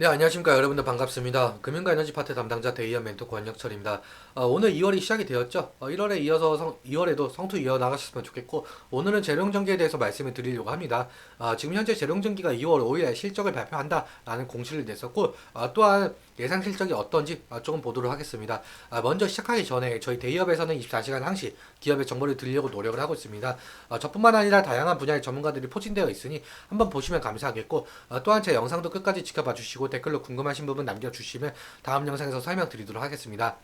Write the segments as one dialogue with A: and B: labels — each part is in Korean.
A: 네, 안녕하십니까. 여러분들 반갑습니다. 금융과 에너지 파트 담당자 대이어 멘토 권혁철입니다. 어, 오늘 2월이 시작이 되었죠. 어, 1월에 이어서 성, 2월에도 성투 이어 나가셨으면 좋겠고, 오늘은 재룡전기에 대해서 말씀을 드리려고 합니다. 아, 지금 현재 재룡전기가 2월 5일에 실적을 발표한다 라는 공시를 냈었고, 아, 또한 예상 실적이 어떤지 아, 조금 보도록 하겠습니다. 아, 먼저 시작하기 전에 저희 대기업에서는 24시간 항시 기업의 정보를 드리려고 노력을 하고 있습니다. 아, 저뿐만 아니라 다양한 분야의 전문가들이 포진되어 있으니 한번 보시면 감사하겠고, 아, 또한 제 영상도 끝까지 지켜봐 주시고 댓글로 궁금하신 부분 남겨주시면 다음 영상에서 설명드리도록 하겠습니다.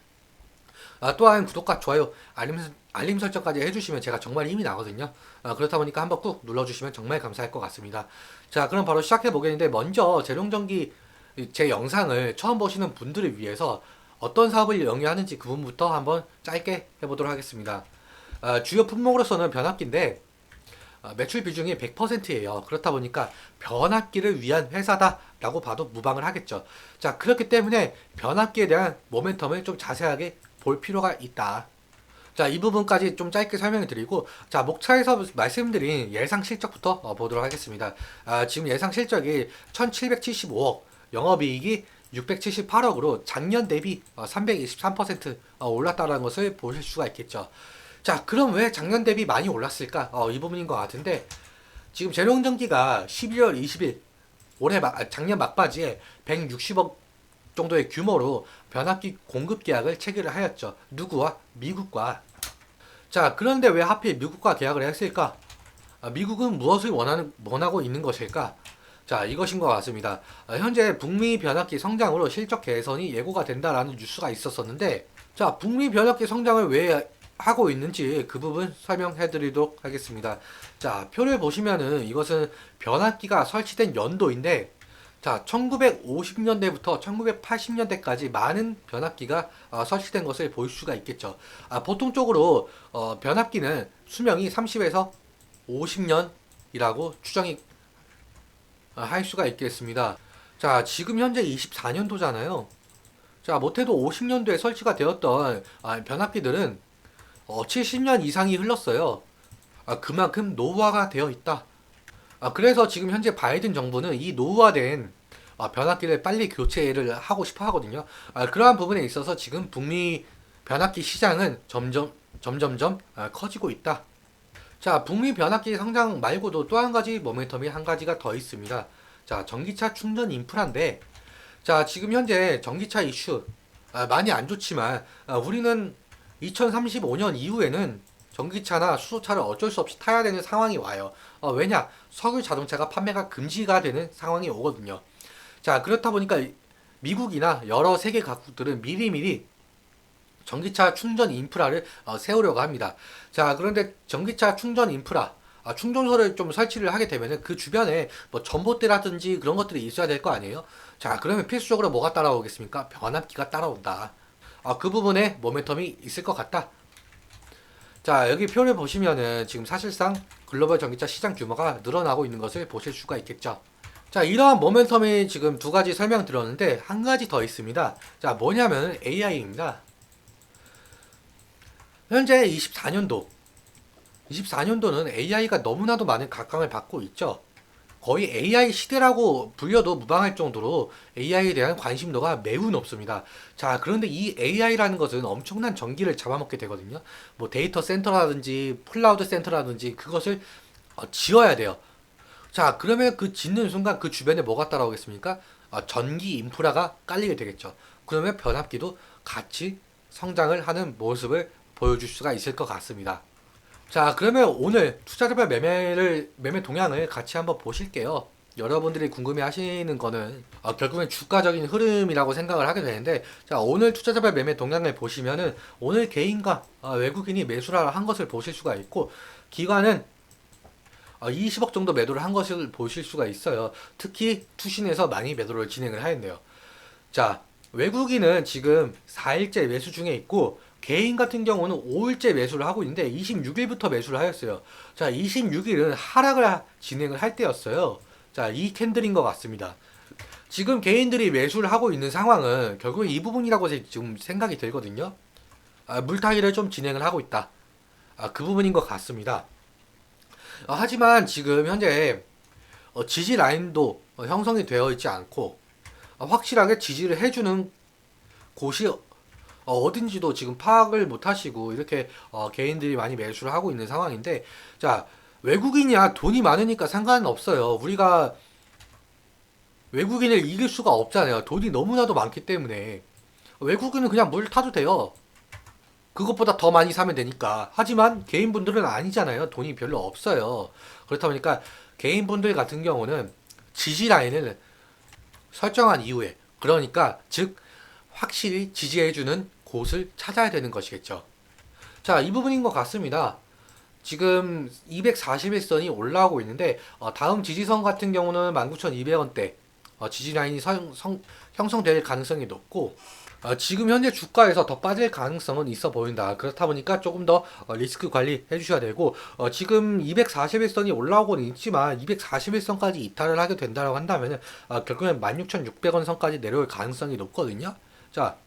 A: 아, 또한 구독과 좋아요, 알림, 알림 설정까지 해주시면 제가 정말 힘이 나거든요. 아, 그렇다 보니까 한번 꾹 눌러주시면 정말 감사할 것 같습니다. 자, 그럼 바로 시작해 보겠는데 먼저 재룡전기 제 영상을 처음 보시는 분들을 위해서 어떤 사업을 영위하는지 그 부분부터 한번 짧게 해보도록 하겠습니다. 아, 주요 품목으로서는 변압기인데 아, 매출 비중이 100%예요. 그렇다 보니까 변압기를 위한 회사다라고 봐도 무방을 하겠죠. 자, 그렇기 때문에 변압기에 대한 모멘텀을 좀 자세하게 볼 필요가 있다. 자, 이 부분까지 좀 짧게 설명을 드리고, 자, 목차에서 말씀드린 예상 실적부터 어, 보도록 하겠습니다. 아, 지금 예상 실적이 1775억, 영업이익이 678억으로 작년 대비 어, 323% 어, 올랐다는 것을 보실 수가 있겠죠. 자, 그럼 왜 작년 대비 많이 올랐을까? 어, 이 부분인 것 같은데, 지금 재룡전기가 12월 20일, 올해 막, 아, 작년 막바지에 160억 정도의 규모로 변압기 공급 계약을 체결을 하였죠. 누구와? 미국과. 자, 그런데 왜 하필 미국과 계약을 했을까? 아, 미국은 무엇을 원하는, 원하고 있는 것일까? 자, 이것인 것 같습니다. 아, 현재 북미 변압기 성장으로 실적 개선이 예고가 된다라는 뉴스가 있었었는데, 자, 북미 변압기 성장을 왜 하고 있는지 그 부분 설명해 드리도록 하겠습니다. 자, 표를 보시면은 이것은 변압기가 설치된 연도인데, 자, 1950년대부터 1980년대까지 많은 변압기가 어, 설치된 것을 볼 수가 있겠죠. 아, 보통적으로 어, 변압기는 수명이 30에서 50년이라고 추정이 어, 할 수가 있겠습니다. 자, 지금 현재 24년도잖아요. 자, 못해도 50년도에 설치가 되었던 아, 변압기들은 어, 70년 이상이 흘렀어요. 아, 그만큼 노후화가 되어 있다. 아, 그래서 지금 현재 바이든 정부는 이 노후화된 아, 변압기를 빨리 교체를 하고 싶어 하거든요. 아, 그러한 부분에 있어서 지금 북미 변압기 시장은 점점 점점점 아, 커지고 있다. 자, 북미 변압기 성장 말고도 또 한 가지 모멘텀이 한 가지가 더 있습니다. 자, 전기차 충전 인프라인데, 자, 지금 현재 전기차 이슈 아, 많이 안 좋지만 아, 우리는 2035년 이후에는 전기차나 수소차를 어쩔 수 없이 타야 되는 상황이 와요. 어, 왜냐? 석유 자동차가 판매가 금지가 되는 상황이 오거든요. 자, 그렇다 보니까 미국이나 여러 세계 각국들은 미리미리 전기차 충전 인프라를 어, 세우려고 합니다. 자, 그런데 전기차 충전 인프라, 아, 충전소를 좀 설치를 하게 되면은 그 주변에 뭐 전봇대라든지 그런 것들이 있어야 될 거 아니에요? 자, 그러면 필수적으로 뭐가 따라오겠습니까? 변압기가 따라온다. 아, 그 부분에 모멘텀이 있을 것 같다. 자, 여기 표를 보시면은 지금 사실상 글로벌 전기차 시장 규모가 늘어나고 있는 것을 보실 수가 있겠죠. 자, 이러한 모멘텀이 지금 두 가지 설명드렸는데 한 가지 더 있습니다. 자, 뭐냐면 AI입니다. 현재 24년도 24년도는 AI가 너무나도 많은 각광을 받고 있죠. 거의 AI 시대라고 불려도 무방할 정도로 AI에 대한 관심도가 매우 높습니다. 자, 그런데 이 AI라는 것은 엄청난 전기를 잡아먹게 되거든요. 뭐 데이터 센터라든지 클라우드 센터라든지 그것을 어, 지어야 돼요. 자, 그러면 그 짓는 순간 그 주변에 뭐가 따라오겠습니까? 아, 전기 인프라가 깔리게 되겠죠. 그러면 변압기도 같이 성장을 하는 모습을 보여줄 수가 있을 것 같습니다. 자, 그러면 오늘 투자자별 매매를 매매 동향을 같이 한번 보실게요. 여러분들이 궁금해 하시는 거는 어, 결국엔 주가적인 흐름이라고 생각을 하게 되는데 자 오늘 투자자별 매매 동향을 보시면은 오늘 개인과 어, 외국인이 매수를 한 것을 보실 수가 있고 기관은 어, 20억 정도 매도를 한 것을 보실 수가 있어요. 특히 투신에서 많이 매도를 진행을 하였네요. 자 외국인은 지금 4일째 매수 중에 있고 개인 같은 경우는 5일째 매수를 하고 있는데 26일부터 매수를 하였어요. 자, 26일은 하락을 진행을 할 때였어요. 자, 이 캔들인 것 같습니다. 지금 개인들이 매수를 하고 있는 상황은 결국 이 부분이라고 지금 생각이 들거든요. 아, 물타기를 좀 진행을 하고 있다. 아, 그 부분인 것 같습니다. 어, 하지만 지금 현재 어, 지지 라인도 어, 형성이 되어 있지 않고 어, 확실하게 지지를 해주는 곳이 어, 어딘지도 지금 파악을 못 하시고 이렇게 어, 개인들이 많이 매수를 하고 있는 상황인데 자 외국인이야 돈이 많으니까 상관은 없어요. 우리가 외국인을 이길 수가 없잖아요. 돈이 너무나도 많기 때문에 외국인은 그냥 물 타도 돼요. 그것보다 더 많이 사면 되니까. 하지만 개인분들은 아니잖아요. 돈이 별로 없어요. 그렇다 보니까 개인분들 같은 경우는 지지 라인을 설정한 이후에 그러니까 즉 확실히 지지해주는 곳을 찾아야 되는 것이겠죠. 자, 이 부분인 것 같습니다. 지금 241선이 올라오고 있는데 어, 다음 지지선 같은 경우는 19,200원대 어, 지지 라인이 성, 성- 형성될 가능성이 높고 어, 지금 현재 주가에서 더 빠질 가능성은 있어 보인다. 그렇다 보니까 조금 더 어, 리스크 관리 해주셔야 되고 어, 지금 241선이 올라오고는 있지만 241선까지 이탈을 하게 된다고 한다면 어, 결국엔 16,600원 선까지 내려올 가능성이 높거든요. 자 어,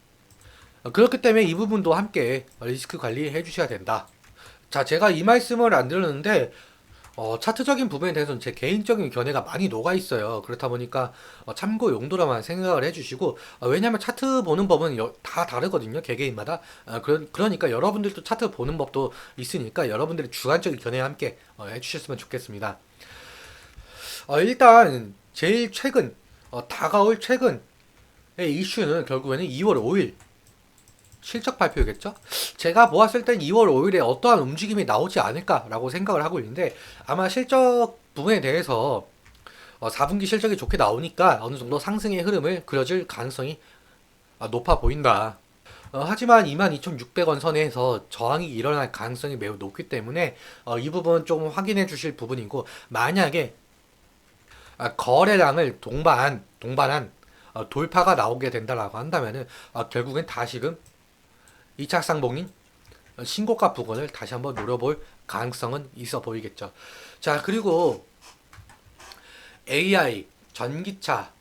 A: 그렇기 때문에 이 부분도 함께 리스크 관리 해 주셔야 된다. 자, 제가 이 말씀을 안 드렸는데, 어, 차트적인 부분에 대해서는 제 개인적인 견해가 많이 녹아 있어요. 그렇다 보니까 어, 참고 용도로만 생각을 해주시고, 어, 왜냐면 차트 보는 법은 여- 다 다르거든요. 개개인마다. 어, 그러, 그러니까 여러분들도 차트 보는 법도 있으니까 여러분들의 주관적인 견해 함께 어, 해주셨으면 좋겠습니다. 어, 일단 제일 최근, 어, 다가올 최근의 이슈는 결국에는 2월 5일 실적 발표겠죠? 제가 보았을 땐 2월 5일에 어떠한 움직임이 나오지 않을까라고 생각을 하고 있는데 아마 실적 부분에 대해서 어, 4분기 실적이 좋게 나오니까 어느 정도 상승의 흐름을 그려줄 가능성이 아, 높아 보인다. 어, 하지만 22,600원 선에서 저항이 일어날 가능성이 매우 높기 때문에 어, 이 부분 좀 확인해 주실 부분이고 만약에 아, 거래량을 동반 동반한 어, 돌파가 나오게 된다라고 한다면은 어, 결국엔 다시금 2차 상봉인 신고가 부근을 다시 한번 노려볼 가능성은 있어 보이겠죠. 자, 그리고 AI, 전기차,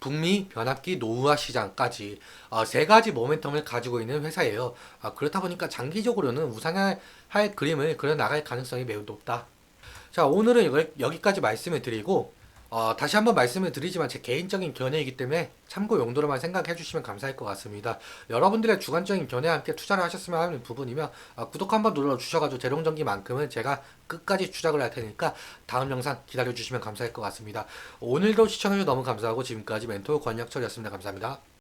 A: 북미 변압기 노후화 시장까지 어, 세 가지 모멘텀을 가지고 있는 회사예요. 아, 그렇다 보니까 장기적으로는 우상할 할 그림을 그려 나갈 가능성이 매우 높다. 자, 오늘은 여기, 여기까지 말씀을 드리고 어, 다시 한번 말씀을 드리지만 제 개인적인 견해이기 때문에 참고 용도로만 생각해 주시면 감사할 것 같습니다. 여러분들의 주관적인 견해와 함께 투자를 하셨으면 하는 부분이며 어, 구독 한번 눌러 주셔가지고 재롱전기만큼은 제가 끝까지 추적을 할 테니까 다음 영상 기다려 주시면 감사할 것 같습니다. 오늘도 시청해주셔서 너무 감사하고 지금까지 멘토 권혁철이었습니다. 감사합니다.